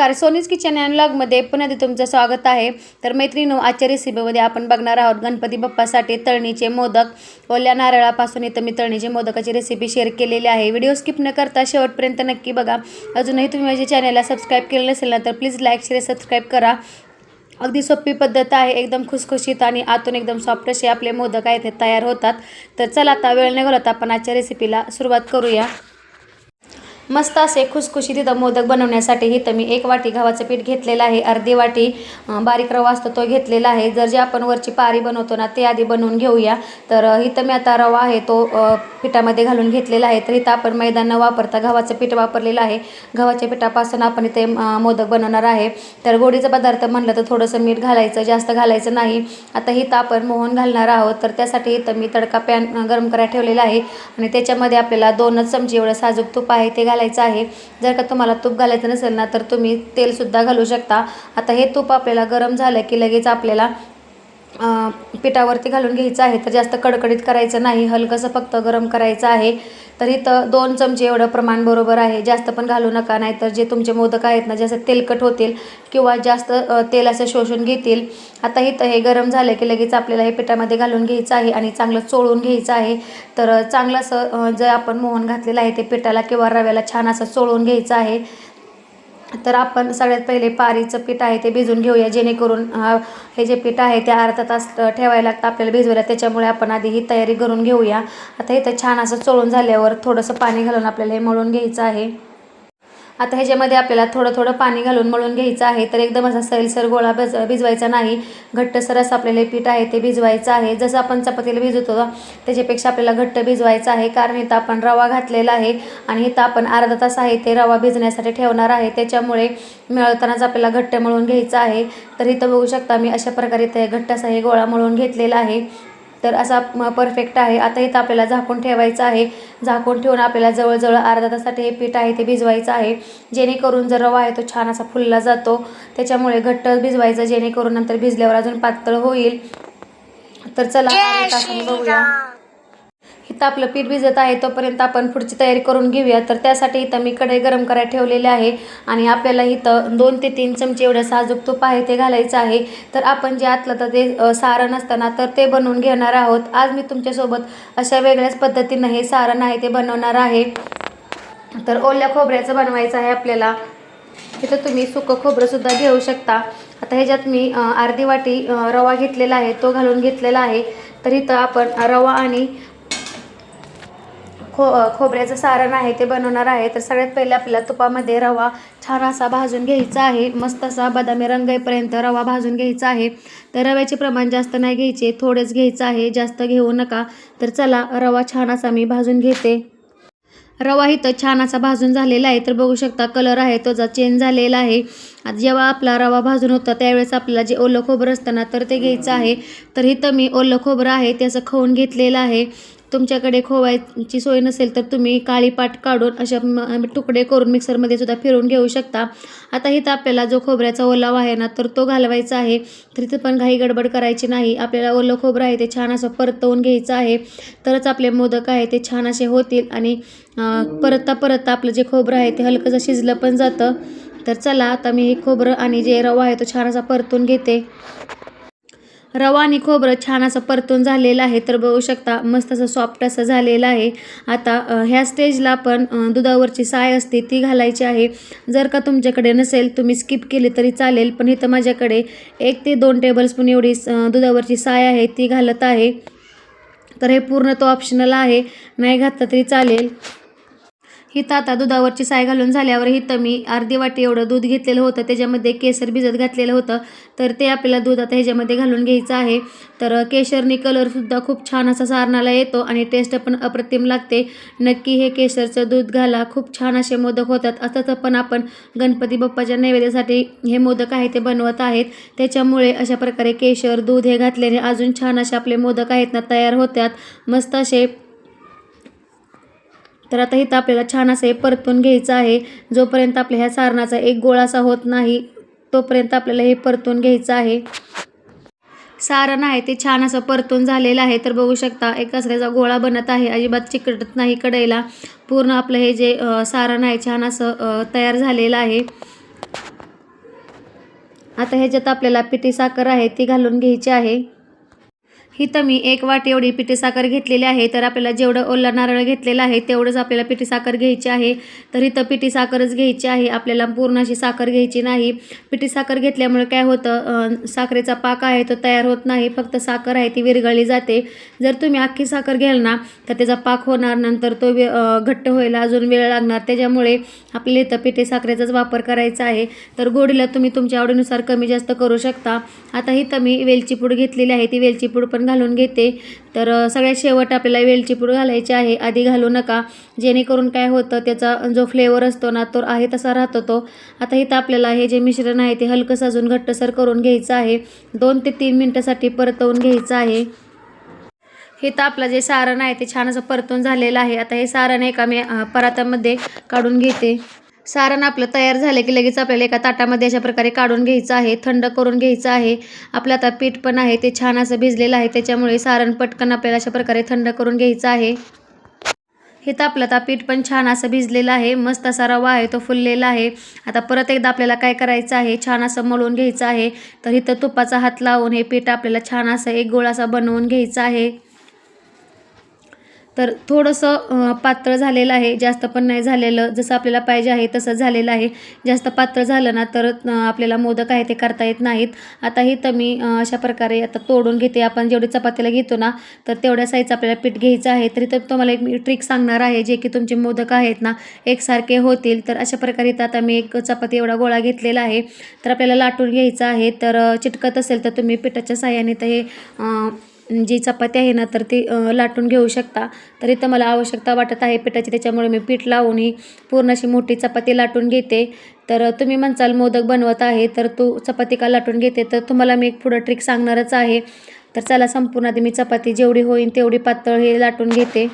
नमस्कार सोनीज kitchen and लॉगमध्ये पुन्हा एकदा तुमचं स्वागत आहे. तर मैत्रिणी आजच्या रेसिपीमध्ये आपण बघणार आहोत गणपती बाप्पासाठी तळणीचे मोदक. ओल्या नारळापासून इथं मी तळणीचे मोदकाची रेसिपी शेअर केलेली आहे. व्हिडिओ स्किप न करता शेवटपर्यंत नक्की बघा. अजूनही तुम्ही माझ्या चॅनलला सबस्क्राईब केलं नसेल ना तर प्लीज लाईक शेअर सबस्क्राईब करा. अगदी सोपी पद्धत आहे. एकदम खुसखुशीत आणि आतून एकदम सॉफ्ट असे आपले मोदक आहेत ते तयार होतात. तर चला आता वेळ न घालवता आपण आजच्या रेसिपीला सुरुवात करूया. मस्त असे खुसखुशी तिथं मोदक बनवण्यासाठी इथं मी एक वाटी गव्हाचं पीठ घेतलेलं आहे. अर्धी वाटी बारीक रवा असतो तो घेतलेला आहे. जर जे आपण वरची पारी बनवतो ना ते आधी बनवून घेऊया. तर इथं मी आता रवा आहे तो पिठामध्ये घालून घेतलेला आहे. तर इथं आपण मैदान न वापरता गव्हाचं पीठ वापरलेलं आहे. गव्हाच्या पिठापासून आपण इथे मोदक बनवणार आहे. तर गोडीचा पदार्थ म्हणलं तर थोडंसं मीठ घालायचं जास्त घालायचं नाही. आता इथं आपण मोहन घालणार आहोत. तर त्यासाठी इथं मी तडका पॅन गरम करायला ठेवलेला आहे. आणि त्याच्यामध्ये आपल्याला दोनच चमचे एवढं साजूक तूप आहे ते घालायचं आहे. जर का तुम्हाला तूप घालायचं नसेल ना तर तुम्ही तेलसुद्धा घालू शकता. आता हे तूप आपल्याला गरम झालं की लगेच आपल्याला पिठावरती घालून घ्यायचं आहे तर जास्त कडकडीत करायचं नाही हलकंसं फक्त गरम करायचं आहे. तर इथं दोन चमचे एवढं प्रमाण बरोबर आहे जास्त पण घालू नका नाहीतर जे तुमचे मोदक आहेत ना जसं तेलकट होतील किंवा जास्त तेल असं शोषून घेतील आता इथं हे गरम झालं की लगेच आपल्याला हे पिठामध्ये घालून घ्यायचं आहे आणि चांगलं चोळून घ्यायचं आहे. तर चांगलं असं जे आपण मोहन घातलेलं आहे ते पिठाला किंवा रव्याला छान असं चोळून घ्यायचं आहे. तर आपण सगळ्यात पहिले पारीचं पीठ आहे ते भिजून घेऊया जेणेकरून हे जे पीठ आहे ते अर्धा तास ठेवायला लागतं आपल्याला भिजवायला. त्याच्यामुळे आपण आधी ही तयारी करून घेऊया. आता इथं छान असं चोळून झाल्यावर थोडंसं पाणी घालून आपल्याला हे मळून घ्यायचं आहे. आता ह्याच्यामध्ये आपल्याला थोडं थोडं पाणी घालून मळून घ्यायचं आहे. तर एकदम असा सैलसर गोळा भिज भिजवायचा नाही. घट्टसर असं आपल्याला पीठ आहे ते भिजवायचं आहे. जसं आपण चपातीला भिजवतो त्याच्यापेक्षा आपल्याला घट्ट भिजवायचं आहे. कारण इथं आपण रवा घातलेला आहे आणि इथं आपण अर्धा तास आहे ते रवा भिजण्यासाठी ठेवणार आहे. त्याच्यामुळे मिळवतानाच आपल्याला घट्ट मळून घ्यायचं आहे. तर इथं बघू शकता मी अशा प्रकारे ते घट्ट असा हे गोळा मळून घेतलेला आहे. तर असा परफेक्ट आहे. आता इथं आपल्याला झाकून ठेवायचं आहे. झाकून ठेवून आपल्याला जवळजवळ अर्धा तासासाठी हे पीठ आहे ते भिजवायचं आहे. जेणेकरून जर रवा आहे तो छान असा फुलला जातो. त्याच्यामुळे घट्ट भिजवायचं जेणेकरून नंतर भिजल्यावर अजून पातळ होईल. तर चला तासाने बघूया. इथं आपलं पीठ भिजत आहे तोपर्यंत आपण पुढची तयारी करून घेऊया. तर त्यासाठी इथं मी कढई गरम करायला ठेवलेले आहे आणि आपल्याला इथं दोन ते तीन चमचे एवढं साजूक तूप आहे ते घालायचं आहे. तर आपण जे आतलं तर ते सारण असताना तर ते बनवून घेणार आहोत. आज मी तुमच्यासोबत अशा वेगळ्याच पद्धतीनं हे सारण आहे ते बनवणार आहे. तर ओल्या खोबऱ्याचं बनवायचं आहे आपल्याला. इथं तुम्ही सुकं खोबरंसुद्धा घेऊ शकता. आता ह्याच्यात मी अर्धी वाटी रवा घेतलेला आहे तो घालून घेतलेला आहे. तर इथं आपण रवा आणि खो खोबऱ्याचं सारण आहे ते बनवणार आहे. तर सगळ्यात पहिले आपल्याला तुपामध्ये रवा छान असा भाजून घ्यायचा आहे. मस्त असा बदामी रंग येईपर्यंत रवा भाजून घ्यायचा आहे. तर रव्याचे प्रमाण जास्त नाही घ्यायचे थोडेच घ्यायचं आहे. जास्त घेऊ नका. तर चला रवा छान असा मी भाजून घेते. रवा इथं छान असा भाजून झालेला आहे. तर बघू शकता कलर आहे तो जा चेंज झालेला आहे. जेव्हा आपला रवा भाजून होता त्यावेळेस आपल्याला जे ओलं खोबरं असतं ना तर ते घ्यायचं आहे. तर इथं मी ओलं खोबरं आहे त्याचं खाऊन खवून घेतलेलं आहे. तुमच्याकडे खोवायची सोय नसेल तर तुम्ही काळी पाट काढून अशा तुकडे करून मिक्सरमध्ये सुद्धा फिरवून घेऊ शकता. आता इथं आपल्याला जो खोबऱ्याचा ओलावा आहे ना तर तो घालवायचा आहे. तर इथं पण घाई गडबड करायची नाही. आपल्याला ओलं खोबरं आहे ते छान असं परतवून घ्यायचं आहे. तरच आपले मोदक आहे ते छान असे होतील आणि परतता परतता आपलं जे खोबरं आहे ते हलकंसं शिजलं पण जातं. तर चला आता मी हे खोबरं आणि जे रवा आहे तो छान असा परतून घेते. रवा आणि खोबरं छान असं परतून झालेलं आहे. तर बघू शकता मस्त असं सॉफ्ट असं झालेलं आहे. आता ह्या स्टेजला आपण दुधावरची साय असते ती घालायची आहे. जर का तुमच्याकडे नसेल तुम्ही स्किप केली तरी चालेल पण इथं माझ्याकडे एक ते दोन टेबलस्पून एवढी दुधावरची साय आहे ती घालत आहे. तर हे पूर्ण तो ऑप्शनल आहे. नाही घातलं तरी चालेल. हिथं आता दुधावरची साय घालून झाल्यावर हिथं मी अर्धी वाटी एवढं दूध घेतलेलं होतं त्याच्यामध्ये केसर भिजत घातलेलं होतं. तर ते आपल्याला दूध आता ह्याच्यामध्ये घालून घ्यायचं आहे. तर केशरनी कलरसुद्धा खूप छान असा सारणाला येतो आणि टेस्ट पण अप्रतिम लागते. नक्की हे केशरचं दूध घाला खूप छान असे मोदक होतात. असंच पण आपण गणपती बाप्पाच्या नैवेद्यासाठी हे मोदक आहे ते बनवत आहेत. त्याच्यामुळे अशा प्रकारे केशर दूध हे घातल्याने अजून छान असे आपले मोदक आहेत ना तयार होतात. मस्त असे तर आता इथं आपल्याला छान असं हे परतून घ्यायचं आहे. जोपर्यंत आपल्या ह्या सारणाचा एक गोळासा होत नाही तोपर्यंत आपल्याला हे परतून घ्यायचं आहे. सारण आहे ते छान असं परतून झालेलं आहे. तर बघू शकता एक असल्याचा गोळा बनत आहे. अजिबात चिकटत नाही कढईला पूर्ण आपलं हे जे सारण आहे छान असं तयार झालेलं आहे. आता ह्याच्यात आपल्याला पिठी साखर आहे ती घालून घ्यायची आहे. इथं मी एक वाटी एवढी पिठी साखर घेतलेली आहे तर आपल्याला जेवढं ओला नारळ घेतलेला आहे तेवढंच आपल्याला पिठी साखर घ्यायची आहे. तर इथं पिठी साखरच घ्यायची आहे. आपल्याला पूर्ण अशी साखर घ्यायची नाही. पिठी साखर घेतल्यामुळे काय होतं साखरेचा पाक आहे तो तयार होत नाही. फक्त साखर आहे ती विरघळली जाते. जर तुम्ही अख्खी साखर घ्याल ना तर त्याचा पाक होणार नंतर तो वे- घट्ट व्हायला अजून वेळ लागणार. त्याच्यामुळे आपल्याला इथं पिठी साखरेचाच वापर करायचा आहे. तर गोडीला तुम्ही तुमच्या आवडीनुसार कमी जास्त करू शकता. आता इथं मी वेलची पूड घेतलेली आहे. ती वेलची पूड पण घालून घेते. तर सगळ्यात शेवट आपल्याला वेलची पूड घालायची आहे. आधी घालू नका. जेणेकरून काय होतं त्याचा जो फ्लेवर असतो ना तो आहे तसा राहतो तो. आता इथं आपल्याला हे जे मिश्रण आहे ते हलकं अजून घट्टसर करून घ्यायचं आहे. दोन ते तीन मिनटासाठी परतवून घ्यायचं आहे. हे तर आपलं जे सारण आहे ते छान असं परतून झालेलं आहे. आता हे सारण एका मी परातामध्ये काढून घेते. सारण आपलं तयार झालं की लगेच आपल्याला एका ताटामध्ये अशा प्रकारे काढून घ्यायचं आहे थंड करून घ्यायचं आहे. आपलं आता पीठ पण आहे ते छान असं भिजलेलं आहे त्याच्यामुळे सारण पटकन आपल्याला अशा प्रकारे थंड करून घ्यायचं आहे. हे तापलं आपलं आता पीठ पण छान असं भिजलेलं आहे मस्त असा रवा आहे तो फुललेला आहे. आता परत एकदा आपल्याला काय करायचं आहे छान असं मळून घ्यायचं आहे. तर इथं तुपाचा हात लावून हे पीठ आपल्याला छान असं एक गोळा असा बनवून घ्यायचं आहे. तर थोडंसं पातळ झालेलं आहे जास्त पण नाही झालेलं. जसं आपल्याला पाहिजे आहे तसं झालेलं आहे. जास्त पातळ झालं ना तर आपल्याला मोदक आहे ते करता येत नाहीत. आता ही तर मी अशा प्रकारे आता तोडून घेते. आपण जेवढी चपातीला घेतो ना तर तेवढ्या साईजचं आपल्याला पीठ घ्यायचं आहे. तरी तर तुम्हाला एक मी ट्रिक सांगणार आहे जे की तुमचे मोदक आहेत ना एकसारखे होतील. तर अशा प्रकारे तर आता मी एक चपाती एवढा गोळा घेतलेला आहे. तर आपल्याला लाटून घ्यायचं आहे. तर चिटकत असेल तर तुम्ही पिठाच्या साह्याने तर हे जी चपाती आहे ना तर ती लाटून घेऊ शकता. तर इथं मला आवश्यकता वाटत आहे पिठाची त्याच्यामुळे मी पीठ लावून ही पूर्ण अशी मोठी चपाती लाटून घेते. तर तुम्ही म्हणसाल मोदक बनवत आहे तर तू चपाती का लाटून घेते? तर तुम्हाला मी एक पुढं ट्रिक सांगणारच आहे. तर चला संपूर्ण आधी मी चपाती जेवढी होईल तेवढी पातळ हे लाटून घेते.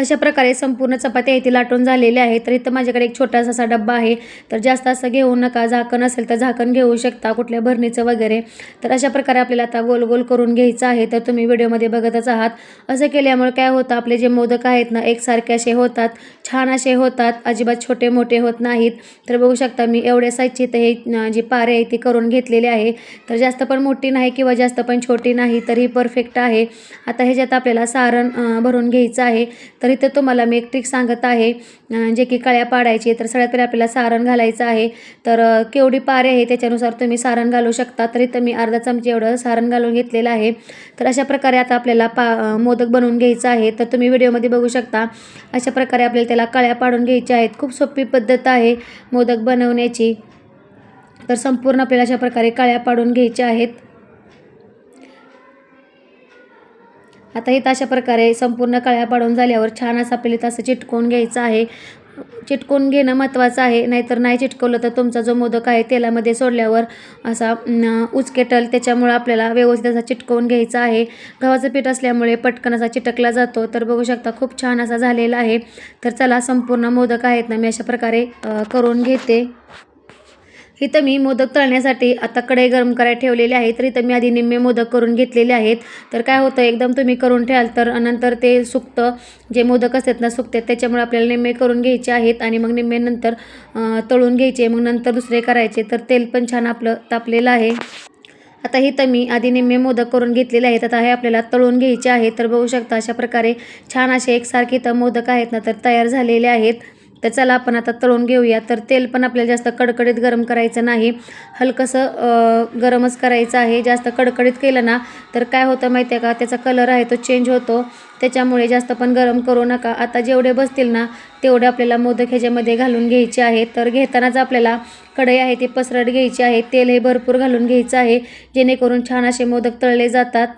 अशा प्रकारे संपूर्ण चपात्या आहे ती लाटून झालेल्या आहेत. तर इथं माझ्याकडे एक छोटासा असा डब्बा आहे. तर जास्त असं घेऊ नका. झाकण असेल तर झाकण घेऊ शकता कुठल्या भरणीचं वगैरे. तर अशा प्रकारे आपल्याला आता गोल गोल करून घ्यायचं आहे. तर तुम्ही व्हिडिओमध्ये बघतच आहात. असं केल्यामुळे काय होतं आपले जे मोदक आहेत ना एकसारखे असे होतात छान असे होतात अजिबात छोटे मोठे होत नाहीत. तर बघू शकता मी एवढ्या साईजची तर हे जी पारे आहे ती करून घेतलेली आहे. तर जास्त पण मोठी नाही किंवा जास्त पण छोटी नाही तर ही परफेक्ट आहे. आता ह्याच्यात आपल्याला सारण भरून घ्यायचं आहे. तर तर इथं तुम्हाला मी एक ट्रिक सांगत आहे जे की कळ्या पाडायची तर सगळ्यात पहिले आपल्याला सारण घालायचं आहे. तर केवढी पारे आहे त्याच्यानुसार तुम्ही सारण घालू शकता. तर इथं मी अर्धा चमचे एवढं सारण घालून घेतलेलं आहे. तर अशा प्रकारे आता आपल्याला पा मोदक बनवून घ्यायचं आहे. तर तुम्ही व्हिडिओमध्ये बघू शकता अशा प्रकारे आपल्याला त्याला कळ्या पाडून घ्यायच्या आहेत. खूप सोपी पद्धत आहे मोदक बनवण्याची. तर संपूर्ण आपल्याला अशा प्रकारे कळ्या पाडून घ्यायच्या आहेत. आता इथं अशा प्रकारे संपूर्ण कळ्या पाडून झाल्यावर छान असं आपल्याला तसं असं चिटकवून घ्यायचं आहे. चिटकवून घेणं महत्त्वाचं आहे नाहीतर नाही चिटकवलं तर तुमचा जो मोदक आहे तेलामध्ये सोडल्यावर असा उचकेटल. त्याच्यामुळं आपल्याला व्यवस्थित असा चिटकवून घ्यायचा आहे. गव्हाचं पीठ असल्यामुळे पटकन असा चिटकला जातो. तर बघू शकता खूप छान असा झालेला आहे. तर चला संपूर्ण मोदक आहेत ना मी अशा प्रकारे करून घेते. इथं मी मोदक तळण्यासाठी आता कढई गरम करायला ठेवलेले आहे. तर इथं मी आधी निम्मे मोदक करून घेतलेले आहेत. तर काय होतं एकदम तुम्ही करून ठेवाल तर नंतर ते सुकतं. जे मोदक असतात ना सुकतात. त्याच्यामुळे आपल्याला निम्मे करून घ्यायचे आहेत आणि मग निम्मे नंतर तळून घ्यायचे. मग नंतर दुसरे करायचे. तर तेल पण छान आपलं तापलेलं आहे. आता इथं मी आधी निम्मे मोदक करून घेतलेले आहेत. आता हे आपल्याला तळून घ्यायचे आहे तर बघू शकता अशा प्रकारे छान असे एकसारखे इथं मोदक आहेत ना तर तयार झालेले आहेत. तर चला आपण आता तळून घेऊया. तर तेल पण आपल्याला जास्त कडकडीत गरम करायचं नाही. हलकंसं गरमच करायचं आहे. जास्त कडकडीत केलं ना तर काय होतं माहिती आहे का? त्याचा कलर आहे तो चेंज होतो. त्याच्यामुळे जास्त पण गरम करू नका. आता जेवढे बसतील ना तेवढे आपल्याला मोदक ह्याच्यामध्ये घालून घ्यायचे आहे तर घेतानाच आपल्याला कढई आहे ती पसरट घ्यायची आहे. तेल हे भरपूर घालून घ्यायचं आहे. जेणेकरून छान असे मोदक तळले जातात.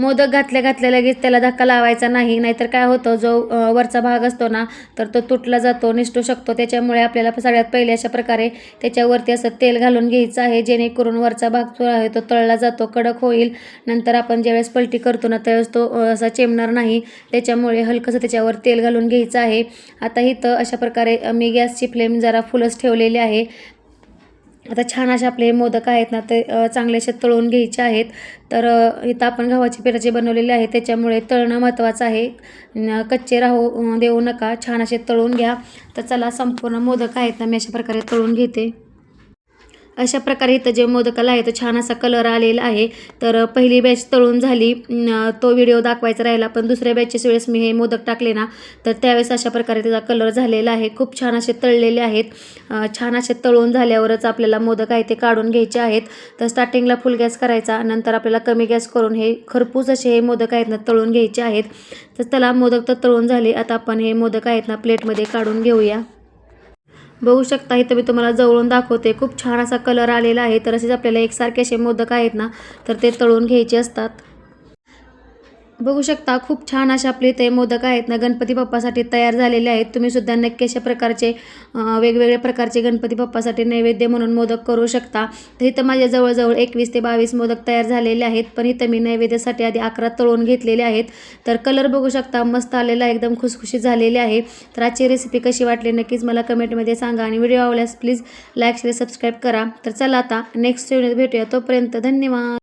मोदक घातल्या घातल्या लगेच त्याला धक्का लावायचा नाही नाहीतर काय होतं जो वरचा भाग असतो ना तर तो तुटला जातो निसटू शकतो. त्याच्यामुळे आपल्याला सगळ्यात पहिले अशा प्रकारे त्याच्यावरती असं तेल घालून घ्यायचं आहे जेणेकरून वरचा भाग जो आहे तो तळला जातो कडक होईल. नंतर आपण ज्यावेळेस पलटी करतो ना त्यावेळेस तो असा चेमणार नाही. त्याच्यामुळे हलकंसं त्याच्यावर तेल घालून घ्यायचं आहे. आता इथं अशा प्रकारे मी गॅसची फ्लेम जरा फुलच ठेवलेली आहे. आता छान असे आपले मोदक आहेत ना ते चांगले असे तळून घ्यायचे आहेत. तर इथं आपण गव्हाची पिराचे बनवलेले आहे त्याच्यामुळे तळणं महत्त्वाचं आहे. कच्चे राहू देऊ नका छान असे तळून घ्या. तर चला संपूर्ण मोदक आहेत ना मी अशा प्रकारे तळून घेते. अशा प्रकारे इथं जे मोदकाला आहे तो छान असा कलर आलेला आहे. तर पहिली बॅच तळून झाली. तो व्हिडिओ दाखवायचा राहिला पण दुसऱ्या बॅचच्या वेळेस मी हे मोदक टाकले ना तर त्यावेळेस अशा प्रकारे त्याचा कलर झालेला आहे. खूप छान असे तळलेले आहेत. छान असे तळून झाल्यावरच आपल्याला मोदक आहे ते काढून घ्यायचे आहेत. तर स्टार्टिंगला फुल गॅस करायचा नंतर आपल्याला कमी गॅस करून हे खरपूस असे हे मोदक आहेत ना तळून घ्यायचे आहेत. तर त्याला मोदक तर तळून झाले. आता आपण हे मोदक आहेत ना प्लेटमध्ये काढून घेऊया. बघू शकता इथं मी तुम्हाला जवळून दाखवते. खूप छान असा कलर आलेला आहे. तर असेच आपल्याला एकसारखे असे मोदक आहेत ना तर ते तळून घ्यायचे असतात. बघू शकता खूप छान असे आपले ते मोदक आहेत ना गणपती बाप्पासाठी तयार झालेले आहेत. तुम्ही सुद्धा नक्की अशा प्रकारचे वेगवेगळ्या प्रकारचे गणपती बाप्पासाठी नैवेद्य म्हणून मोदक करू शकता. तर इथं माझ्या जवळजवळ एकवीस ते बावीस मोदक तयार झालेले आहेत पण इथं मी नैवेद्यासाठी आधी अकरा तळून घेतलेले आहेत. तर कलर बघू शकता मस्त आलेला एकदम खुसखुशीत झालेले आहे. तर आजची रेसिपी कशी वाटली नक्कीच मला कमेंटमध्ये सांगा आणि व्हिडिओ आवडल्यास प्लीज लाईक शेअर सबस्क्राईब करा. तर चला आता नेक्स्ट व्हिडिओ भेटूया. तोपर्यंत धन्यवाद.